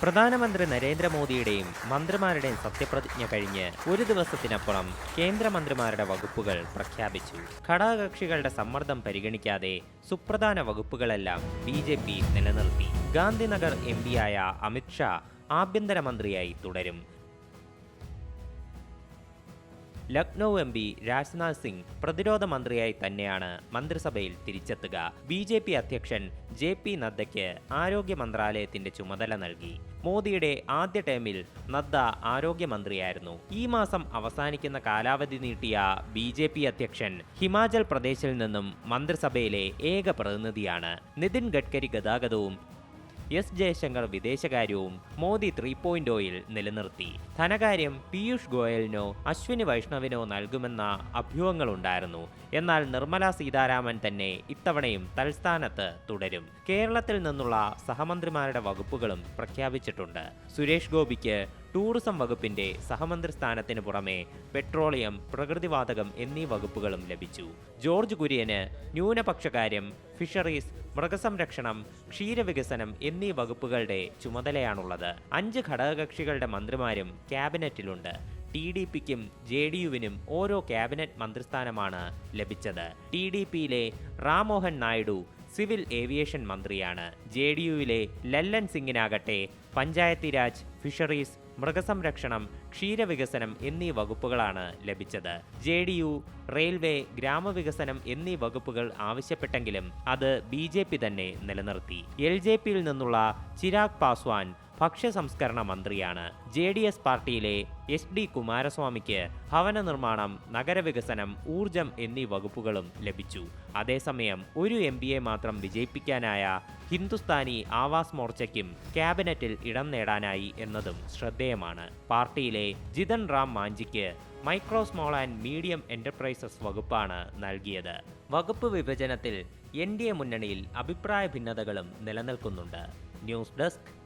പ്രധാനമന്ത്രി നരേന്ദ്രമോദിയുടെയും മന്ത്രിമാരുടെയും സത്യപ്രതിജ്ഞ കഴിഞ്ഞ് ഒരു ദിവസത്തിനപ്പുറം കേന്ദ്രമന്ത്രിമാരുടെ വകുപ്പുകൾ പ്രഖ്യാപിച്ചു. ഘടകകക്ഷികളുടെ സമ്മർദ്ദം പരിഗണിക്കാതെ സുപ്രധാന വകുപ്പുകളെല്ലാം ബി ജെ പി നിലനിർത്തി. ഗാന്ധിനഗർ എം പിയായ അമിത്ഷാ ആഭ്യന്തരമന്ത്രിയായി തുടരും. ലക്നൗ എം പി രാജ്നാഥ് സിംഗ് പ്രതിരോധ മന്ത്രിയായി തന്നെയാണ് മന്ത്രിസഭയിൽ തിരിച്ചെത്തുക. ബി ജെ പി അധ്യക്ഷൻ ജെ പി നദ്ദയ്ക്ക് ആരോഗ്യ മന്ത്രാലയത്തിന്റെ ചുമതല നൽകി. മോദിയുടെ ആദ്യ ടേമിൽ നദ്ദ ആരോഗ്യമന്ത്രിയായിരുന്നു ഈ മാസം അവസാനിക്കുന്ന കാലാവധി നീട്ടിയ ബി ജെ പി അധ്യക്ഷൻ ഹിമാചൽ പ്രദേശിൽ നിന്നും മന്ത്രിസഭയിലെ ഏക പ്രതിനിധിയാണ്. നിതിൻ ഗഡ്കരി ഗതാഗതവും എസ് ജയശങ്കർ വിദേശകാര്യവും മോദി ത്രീ പോയിന്റ് ഓയിൽ നിലനിർത്തി. ധനകാര്യം പീയൂഷ് ഗോയലിനോ അശ്വിനി വൈഷ്ണവിനോ നൽകുമെന്ന അഭ്യൂഹങ്ങളുണ്ടായിരുന്നു. എന്നാൽ നിർമ്മല സീതാരാമൻ തന്നെ ഇത്തവണയും തൽസ്ഥാനത്ത് തുടരും. കേരളത്തിൽ നിന്നുള്ള സഹമന്ത്രിമാരുടെ വകുപ്പുകളും പ്രഖ്യാപിച്ചിട്ടുണ്ട്. സുരേഷ് ഗോപിക്ക് ടൂറിസം വകുപ്പിന്റെ സഹമന്ത്രി സ്ഥാനത്തിന് പുറമെ പെട്രോളിയം പ്രകൃതിവാതകം എന്നീ വകുപ്പുകളും ലഭിച്ചു. ജോർജ് കുര്യന് ന്യൂനപക്ഷകാര്യം ഫിഷറീസ് മൃഗസംരക്ഷണം ക്ഷീരവികസനം എന്നീ വകുപ്പുകളുടെ ചുമതലയാണുള്ളത്. അഞ്ച് ഘടകകക്ഷികളുടെ മന്ത്രിമാരും ക്യാബിനറ്റിലുണ്ട്. ടി ഡി പിക്കും ജെ ഡി യുവിനും ഓരോ ക്യാബിനറ്റ് മന്ത്രിസ്ഥാനമാണ് ലഭിച്ചത്. ടി ഡി പിയിലെ റാംമോഹൻ നായിഡു സിവിൽ ഏവിയേഷൻ മന്ത്രിയാണ്. ജെ ഡി യുവിലെ ലല്ലൻ സിംഗിനാകട്ടെ പഞ്ചായത്തിരാജ് ഫിഷറീസ് മൃഗസംരക്ഷണം ക്ഷീരവികസനം എന്നീ വകുപ്പുകളാണ് ലഭിച്ചത്. ജെ ഡി യു റെയിൽവേ ഗ്രാമവികസനം എന്നീ വകുപ്പുകൾ ആവശ്യപ്പെട്ടെങ്കിലും അത് ബി ജെ പി തന്നെ നിലനിർത്തി. എൽ ജെ പിയിൽ നിന്നുള്ള ചിരാഗ് പാസ്വാൻ ഭക്ഷ്യ സംസ്കരണ മന്ത്രിയാണ് ജെ ഡി എസ് പാർട്ടിയിലെ എസ് ഡി കുമാരസ്വാമിക്ക് ഭവന നിർമ്മാണം നഗരവികസനം ഊർജം എന്നീ വകുപ്പുകളും ലഭിച്ചു. അതേസമയം ഒരു എം പിയെ മാത്രം വിജയിപ്പിക്കാനായ ഹിന്ദുസ്ഥാനി ആവാസ് മോർച്ചയ്ക്കും ക്യാബിനറ്റിൽ ഇടം നേടാനായി എന്നതും ശ്രദ്ധേയമാണ്. പാർട്ടിയിലെ Jitan Ram മാഞ്ചിക്ക് micro small and medium enterprises വകുപ്പാണ് നൽകിയത്. വകുപ്പ് വിഭജനത്തിൽ എൻ ഡി എ മുന്നണിയിൽ അഭിപ്രായ ഭിന്നതകളും നിലനിൽക്കുന്നുണ്ട്. News desk